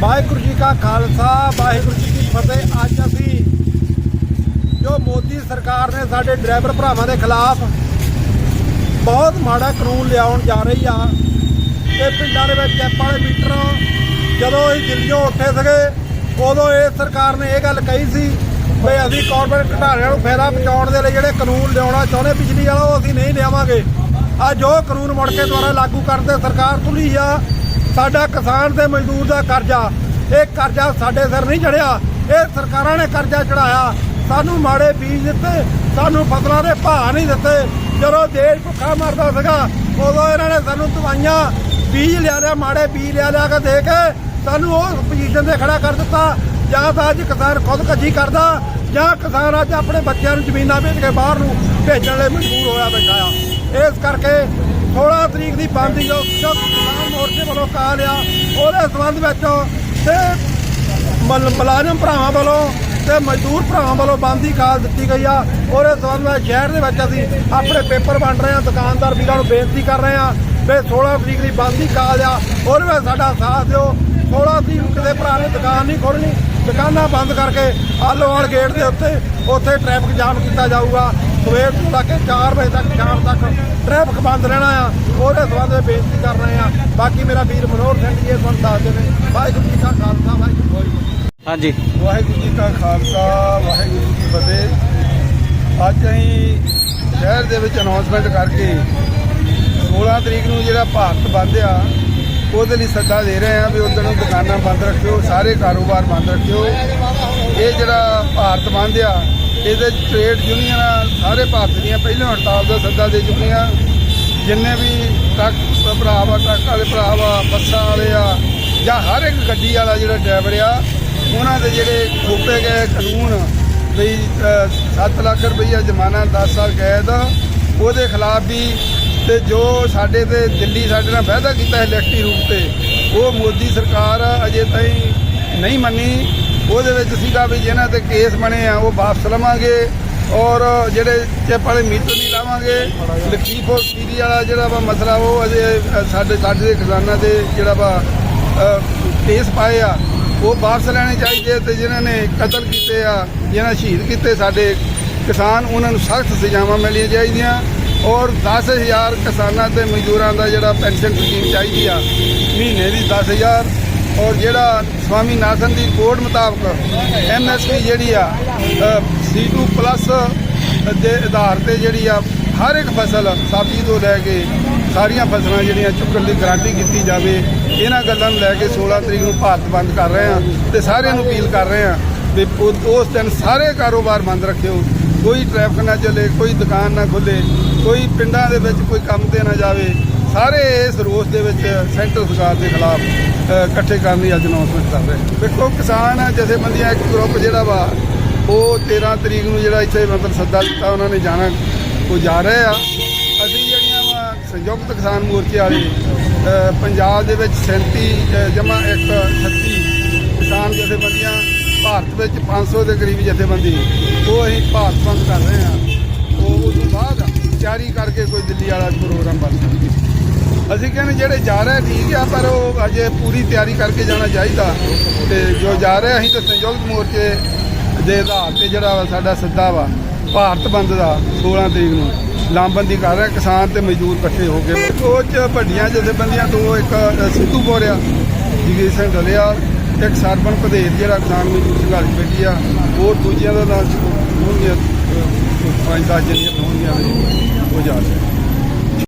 ਵਾਹਿਗੁਰੂ ਜੀ ਕਾ ਖਾਲਸਾ, ਵਾਹਿਗੁਰੂ ਜੀ ਕੀ ਫਤਿਹ। ਅੱਜ ਅਸੀਂ ਜੋ ਮੋਦੀ ਸਰਕਾਰ ਨੇ ਸਾਡੇ ਡਰਾਈਵਰ ਭਰਾਵਾਂ ਦੇ ਖਿਲਾਫ ਬਹੁਤ ਮਾੜਾ ਕਾਨੂੰਨ ਲਿਆਉਣ ਜਾ ਰਹੀ ਆ, ਤੇ ਪਿੰਡਾਂ ਦੇ ਵਿੱਚ ਚੈਪ ਵਾਲੇ ਮੀਟਰ, ਜਦੋਂ ਇਹ ਦਿੱਲੀੋਂ ਉੱਠੇ ਸੀਗੇ, ਉਦੋਂ ਇਹ ਸਰਕਾਰ ਨੇ ਇਹ ਗੱਲ ਕਹੀ ਸੀ ਵੀ ਅਸੀਂ ਕਾਰਪੋਰੇਟ ਘਟਾਰਿਆਂ ਨੂੰ ਫਾਇਦਾ ਪਹੁੰਚਾਉਣ ਦੇ ਲਈ ਜਿਹੜੇ ਕਾਨੂੰਨ ਲਿਆਉਣਾ ਚਾਹੁੰਦੇ, ਬਿਜਲੀ ਵਾਲਾ ਉਹ ਅਸੀਂ ਨਹੀਂ ਲਿਆਵਾਂਗੇ। ਆ ਜੋ ਕਾਨੂੰਨ ਮੁੜ ਕੇ ਦੁਆਰਾ ਲਾਗੂ ਕਰਦੇ ਸਰਕਾਰ ਤੁਲੀ ਆ। ਸਾਡਾ ਕਿਸਾਨ ਤੇ ਮਜ਼ਦੂਰ ਦਾ ਕਰਜ਼ਾ, ਇਹ ਕਰਜ਼ਾ ਸਾਡੇ ਸਿਰ ਨਹੀਂ ਚੜਿਆ। ਇਹ ਸਰਕਾਰਾਂ ਨੇ ਕਰਜ਼ਾ ਚੜਾਇਆ ਸਾਨੂੰ ਮਾੜੇ ਬੀਜ ਦਿੱਤੇ, ਸਾਨੂੰ ਫਸਲਾਂ ਦੇ ਭਾਅ ਨਹੀਂ ਦਿੱਤੇ। ਜਦੋਂ ਦੇਸ਼ ਭੁੱਖਾ ਮਰਦਾ ਸੀਗਾ, ਉਦੋਂ ਇਹਨਾਂ ਨੇ ਸਾਨੂੰ ਦਵਾਈਆਂ, ਬੀਜ ਲਿਆ ਲਿਆ, ਮਾੜੇ ਬੀਜ ਲਿਆ ਲਿਆ ਕੇ ਦੇ ਕੇ ਸਾਨੂੰ ਉਹ ਪੋਜੀਸ਼ਨ ਤੇ ਖੜਾ ਕਰ ਦਿੱਤਾ। ਜਾਂ ਤਾਂ ਅੱਜ ਕਿਸਾਨ ਖੁਦਕਸ਼ੀ ਕਰਦਾ, ਜਾਂ ਕਿਸਾਨ ਅੱਜ ਆਪਣੇ ਬੱਚਿਆਂ ਨੂੰ ਜ਼ਮੀਨਾਂ ਵੇਚ ਕੇ ਬਾਹਰ ਨੂੰ ਭੇਜਣ ਲਈ ਮਜਬੂਰ ਹੋਇਆ ਬੈਠਾ ਆ। ਇਸ ਕਰਕੇ 16 ਤਰੀਕ ਦੀ ਬੰਦ ਜੋ ਮੋਰਚੇ ਵੱਲੋਂ ਕਾਲ ਆ ਉਹਦੇ ਸੰਬੰਧ ਵਿੱਚ ਤੇ ਮਲ- ਮੁਲਾਜ਼ਮ ਭਰਾਵਾਂ ਵੱਲੋਂ ਤੇ ਮਜ਼ਦੂਰ ਭਰਾਵਾਂ ਵੱਲੋਂ ਬੰਦ ਦੀ ਕਾਲ ਦਿੱਤੀ ਗਈ ਆ ਉਹਦੇ ਸੰਬੰਧ ਵਿੱਚ ਸ਼ਹਿਰ ਦੇ ਵਿੱਚ ਅਸੀਂ ਆਪਣੇ ਪੇਪਰ ਵੰਡ ਰਹੇ ਆ ਦੁਕਾਨਦਾਰ ਵੀਰਾਂ ਨੂੰ ਬੇਨਤੀ ਕਰ ਰਹੇ ਆ ਵੀ 16 ਤਰੀਕ ਦੀ ਬੰਦ ਦੀ ਕਾਲ ਆ ਉਹਦੇ ਵਿੱਚ ਸਾਡਾ ਸਾਥ ਦਿਓ। 16 ਤਰੀਕ ਨੂੰ ਕਿਸੇ ਭਰਾ ਨੇ ਦੁਕਾਨ ਨਹੀਂ ਖੋਲਣੀ ਦੁਕਾਨਾਂ ਬੰਦ ਕਰਕੇ ਆਲੋਵਾਲ ਗੇਟ ਦੇ ਉੱਤੇ ਉੱਥੇ ਟ੍ਰੈਫਿਕ ਜਾਮ ਕੀਤਾ ਜਾਊਗਾ। ਸਵੇਰ ਤੋਂ ਲੈ ਕੇ 4 ਵਜੇ ਤੱਕ ਸ਼ਾਮ ਤੱਕ ਟ੍ਰੈਫਿਕ ਬੰਦ ਰਹਿਣਾ ਆ। ਉਹਦੇ ਸੰਬੰਧ ਵਿੱਚ ਬੇਨਤੀ ਕਰ ਰਹੇ ਆ। ਬਾਕੀ ਮੇਰਾ ਵੀਰ ਮਨੋਹਰ ਸਿੰਘ ਜੀ ਇਹ ਤੁਹਾਨੂੰ ਦੱਸਦੇ ਨੇ ਵਾਹਿਗੁਰੂ ਜੀ ਕਾ ਖਾਲਸਾ ਵਾਹਿਗੁਰੂ ਜੀ ਹਾਂਜੀ। ਵਾਹਿਗੁਰੂ ਜੀ ਕਾ ਖਾਲਸਾ ਵਾਹਿਗੁਰੂ ਜੀ ਕੀ ਫਤਿਹ। ਅੱਜ ਅਸੀਂ ਸ਼ਹਿਰ ਦੇ ਵਿੱਚ ਅਨਾਉਂਸਮੈਂਟ ਕਰਕੇ 16 ਤਰੀਕ ਨੂੰ ਜਿਹੜਾ ਭਾਰਤ ਬੰਦ ਆ ਉਹਦੇ ਲਈ ਸੱਦਾ ਦੇ ਰਹੇ ਆ ਵੀ ਉਦੋਂ ਨੂੰ ਦੁਕਾਨਾਂ ਬੰਦ ਰੱਖਿਓ ਸਾਰੇ ਕਾਰੋਬਾਰ ਬੰਦ ਰੱਖਿਓ। ਇਹ ਜਿਹੜਾ ਭਾਰਤ ਬੰਦ ਆ ਇਹਦੇ ਟ੍ਰੇਡ ਯੂਨੀਅਨਾਂ ਸਾਰੇ ਭਾਰਤ ਦੀਆਂ ਪਹਿਲਾਂ ਹੜਤਾਲ ਦਾ ਸੱਦਾ ਦੇ ਚੁੱਕੀਆਂ ਜਿੰਨੇ ਵੀ ਟਰੱਕ ਭਰਾ ਵਾ ਟਰੱਕ ਵਾਲੇ ਭਰਾ ਵਾ ਬੱਸਾਂ ਵਾਲੇ ਆ, ਜਾਂ ਹਰ ਇੱਕ ਗੱਡੀ ਵਾਲਾ ਜਿਹੜਾ ਡਰਾਈਵਰ ਆ, ਉਹਨਾਂ ਦੇ ਜਿਹੜੇ ਥੋਪੇ ਗਏ ਕਾਨੂੰਨ ਵੀ 7 ਲੱਖ ਰੁਪਈਆ ਜ਼ਮਾਨਾ 10 ਸਾਲ ਕੈਦ ਉਹਦੇ ਖਿਲਾਫ ਵੀ ਤੇ ਜੋ ਸਾਡੇ ਤੇ ਦਿੱਲੀ ਸਾਡੇ ਨਾਲ ਵਾਅਦਾ ਕੀਤਾ ਹੈ ਇਲੈਕਟ੍ਰਿਕ ਰੂਪ ਤੇ, ਉਹ ਮੋਦੀ ਸਰਕਾਰ ਅਜੇ ਤਾਈਂ ਨਹੀਂ ਮੰਨੀ। ਉਹਦੇ ਵਿੱਚ ਸੀਗਾ ਵੀ ਜਿਹਨਾਂ ਤੇ ਕੇਸ ਬਣੇ ਆ, ਉਹ ਵਾਪਸ ਲਵਾਂਗੇ ਔਰ ਜਿਹੜੇ ਚਿੱਪ ਵਾਲੇ ਮੀਟਰ ਨਹੀਂ ਲਾਵਾਂਗੇ। ਲਖੀਪੁਰ ਸੀਰੀ ਵਾਲਾ ਜਿਹੜਾ ਵਾ ਮਸਲਾ, ਉਹ ਅਜੇ ਸਾਡੇ ਸਾਡੇ ਦੇ ਖਜ਼ਾਨਾ ਦੇ ਜਿਹੜਾ ਵਾ ਕੇਸ ਪਾਏ ਆ, ਉਹ ਵਾਪਸ ਲੈਣੇ ਚਾਹੀਦੇ ਤੇ ਜਿਨ੍ਹਾਂ ਨੇ ਕਤਲ ਕੀਤੇ ਆ ਜਿਨ੍ਹਾਂ ਸ਼ਹੀਦ ਕੀਤੇ ਸਾਡੇ ਕਿਸਾਨ, ਉਹਨਾਂ ਨੂੰ ਸਖਤ ਸਜ਼ਾਵਾਂ ਮਿਲਣੀਆਂ ਚਾਹੀਦੀਆਂ ਔਰ 10000 ਕਿਸਾਨਾਂ ਤੇ ਮਜ਼ਦੂਰਾਂ ਦਾ ਜਿਹੜਾ ਪੈਨਸ਼ਨ ਸਕੀਮ ਚਾਹੀਦੀ ਆ, ਮਹੀਨੇ ਦੀ 10000 ਔਰ ਜਿਹੜਾ ਸਵਾਮੀ ਨਾਥਨ ਦੀ ਕੋਡ ਮੁਤਾਬਕ ਐਮਐਸਪੀ ਜਿਹੜੀ ਆ C2 ਪਲੱਸ ਦੇ ਆਧਾਰ ਤੇ ਜਿਹੜੀ ਆ, ਹਰ ਇੱਕ ਫਸਲ ਸਬਜ਼ੀ ਤੋਂ ਲੈ ਕੇ ਸਾਰੀਆਂ ਫਸਲਾਂ ਜਿਹੜੀਆਂ ਚੁੱਕਣ ਦੀ ਗਾਰੰਟੀ ਕੀਤੀ ਜਾਵੇ, ਇਹਨਾਂ ਗੱਲਾਂ ਨੂੰ ਲੈ ਕੇ 16 ਤਰੀਕ ਨੂੰ ਭਾਰਤ ਬੰਦ ਕਰ ਰਹੇ ਆ ਤੇ ਸਾਰਿਆਂ ਨੂੰ ਅਪੀਲ ਕਰ ਰਹੇ ਆ ਵੀ ਉਸ ਦਿਨ ਸਾਰੇ ਕਾਰੋਬਾਰ ਬੰਦ ਰੱਖਿਓ, ਕੋਈ ਟ੍ਰੈਫਿਕ ਨਾ ਚੱਲੇ, ਕੋਈ ਦੁਕਾਨ ਨਾ ਖੁੱਲੇ, ਕੋਈ ਪਿੰਡਾਂ ਦੇ ਵਿੱਚ ਕੋਈ ਕੰਮ ਤੇ ਨਾ ਜਾਵੇ ਸਾਰੇ ਇਸ ਰੋਸ ਦੇ ਵਿੱਚ ਸੈਂਟਰ ਸਰਕਾਰ ਦੇ ਖਿਲਾਫ ਇਕੱਠੇ ਕਰਨ ਦੀ ਅੱਜ ਅਨਾਉਂਸਮੈਂਟ ਕਰ ਰਹੇ ਦੇਖੋ, ਕਿਸਾਨ ਜਥੇਬੰਦੀਆਂ ਇੱਕ ਗਰੁੱਪ ਜਿਹੜਾ ਵਾ, ਉਹ 13 ਤਰੀਕ ਨੂੰ ਜਿਹੜਾ ਇੱਥੇ ਮਤਲਬ ਸੱਦਾ ਦਿੱਤਾ, ਉਹਨਾਂ ਨੇ ਜਾਣਾ, ਉਹ ਜਾ ਰਹੇ ਆ। ਅਸੀਂ ਜਿਹੜੀਆਂ ਵਾ ਸੰਯੁਕਤ ਕਿਸਾਨ ਮੋਰਚੇ ਵਾਲੇ ਪੰਜਾਬ ਦੇ ਵਿੱਚ 37 ਜਮਾ 138 ਕਿਸਾਨ ਜਥੇਬੰਦੀਆਂ, ਭਾਰਤ ਵਿੱਚ 500 ਦੇ ਕਰੀਬ ਜਥੇਬੰਦੀ, ਉਹ ਅਸੀਂ ਭਾਰਤ ਬੰਦ ਕਰ ਰਹੇ ਆ। ਉਹ ਉਸ ਤੋਂ ਬਾਅਦ ਤਿਆਰੀ ਕਰਕੇ ਕੋਈ ਦਿੱਲੀ ਵਾਲਾ ਪ੍ਰੋਗਰਾਮ ਬਣ ਸਕਦਾ। ਅਸੀਂ ਕਹਿੰਦੇ ਜਿਹੜੇ ਜਾ ਰਹੇ ਠੀਕ ਆ ਪਰ ਉਹ ਅਜੇ ਪੂਰੀ ਤਿਆਰੀ ਕਰਕੇ ਜਾਣਾ ਚਾਹੀਦਾ ਤੇ ਜੋ ਜਾ ਰਹੇ ਅਸੀਂ ਤਾਂ ਸੰਯੁਕਤ ਮੋਰਚੇ ਦੇ ਆਧਾਰ ਤੇ ਜਿਹੜਾ ਵਾ ਸਾਡਾ ਸੱਦਾ ਵਾ ਭਾਰਤ ਬੰਦ ਦਾ 16 ਤਰੀਕ ਨੂੰ ਲਾਮਬੰਦੀ ਕਰ ਰਿਹਾ ਕਿਸਾਨ ਤੇ ਮਜ਼ਦੂਰ ਇਕੱਠੇ ਹੋ ਕੇ ਉਹ ਚ ਵੱਡੀਆਂ ਜਥੇਬੰਦੀਆਂ ਤੋਂ ਇੱਕ ਅ, ਸਿੱਧੂ ਬੋਰਿਆ ਜਗੀਰ ਸਿੰਘ ਡਲਿਆ ਇੱਕ ਸਰਬਨ ਭਦੇਰ ਜਿਹੜਾ ਕਿਸਾਨ ਮਜ਼ਦੂਰ ਸੰਘਰਸ਼ ਬੈਠੀ ਆ ਹੋਰ ਦੂਜਿਆਂ ਦਾ ਨਾਮ ਹੋਣਗੀਆਂ ਪੰਜ ਦਸ ਜਿਹੜੀਆਂ ਹੋਣਗੀਆਂ ਉਹ ਜਾ ਰਹੇ